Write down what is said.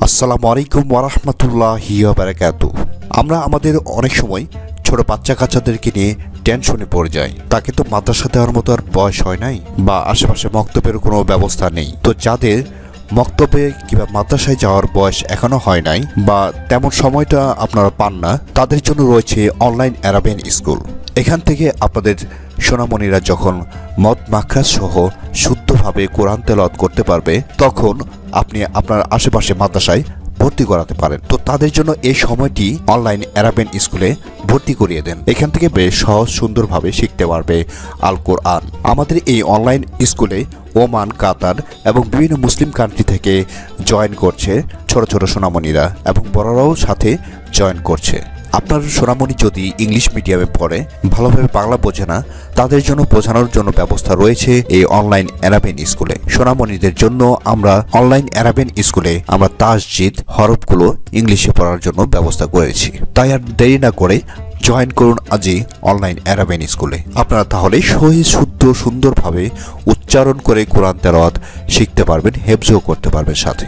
আসসালামু আলাইকুম ওরহমতুল্লাহি বারাকাত আমরা আমাদের অনেক সময় ছোট বাচ্চা কাচ্চাদেরকে নিয়ে টেনশনে পড়ে যাই। তাকে তো মাদ্রাসা দেওয়ার মতো আর বয়স হয় নাই বা আশেপাশে মক্তবের কোনো ব্যবস্থা নেই। তো যাদের মক্তবে কিংবা মাদ্রাসায় যাওয়ার বয়স এখনও হয় নাই বা তেমন সময়টা আপনারা পান না, তাদের জন্য রয়েছে অনলাইন অ্যারাবিয়ান স্কুল এখান থেকে আপনাদের সোনামণিরা যখন মদ মাখরাজ সহ শুদ্ধভাবে কোরআন তেলত করতে পারবে, তখন আপনি আপনার আশেপাশে মাদ্রাসায় ভর্তি করাতে পারেন। তো তাদের জন্য এই সময়টি অনলাইন অ্যারাবিয়ান স্কুলে ভর্তি করিয়ে দেন। এখান থেকে বেশ সহজ, সুন্দরভাবে শিখতে পারবে আল কোরআন। আমাদের এই অনলাইন স্কুলে ওমান, কাতার এবং বিভিন্ন মুসলিম কান্ট্রি থেকে জয়েন করছে ছোট ছোট সোনামণিরা এবং বড়রাও সাথে জয়েন করছে। আপনার সোনামণি যদি ইংলিশ মিডিয়ামে পড়ে, ভালোভাবে বাংলা বোঝে না, তাদের জন্য বোঝানোর জন্য ব্যবস্থা রয়েছে এই অনলাইন অ্যারাবিয়ান স্কুলে। সোনামণিদের জন্য আমরা অনলাইন অ্যারাবিয়ান স্কুলে আমরা তাসজিদ হরফগুলো ইংলিশে পড়ার জন্য ব্যবস্থা করেছি। তাই আর দেরি না করে জয়েন করুন আজই অনলাইন অ্যারাবিয়ান স্কুলে। আপনারা তাহলে সহি, শুদ্ধ, সুন্দরভাবে উচ্চারণ করে কোরআন তেলাওয়াত শিখতে পারবেন, হেফজও করতে পারবেন সাথে।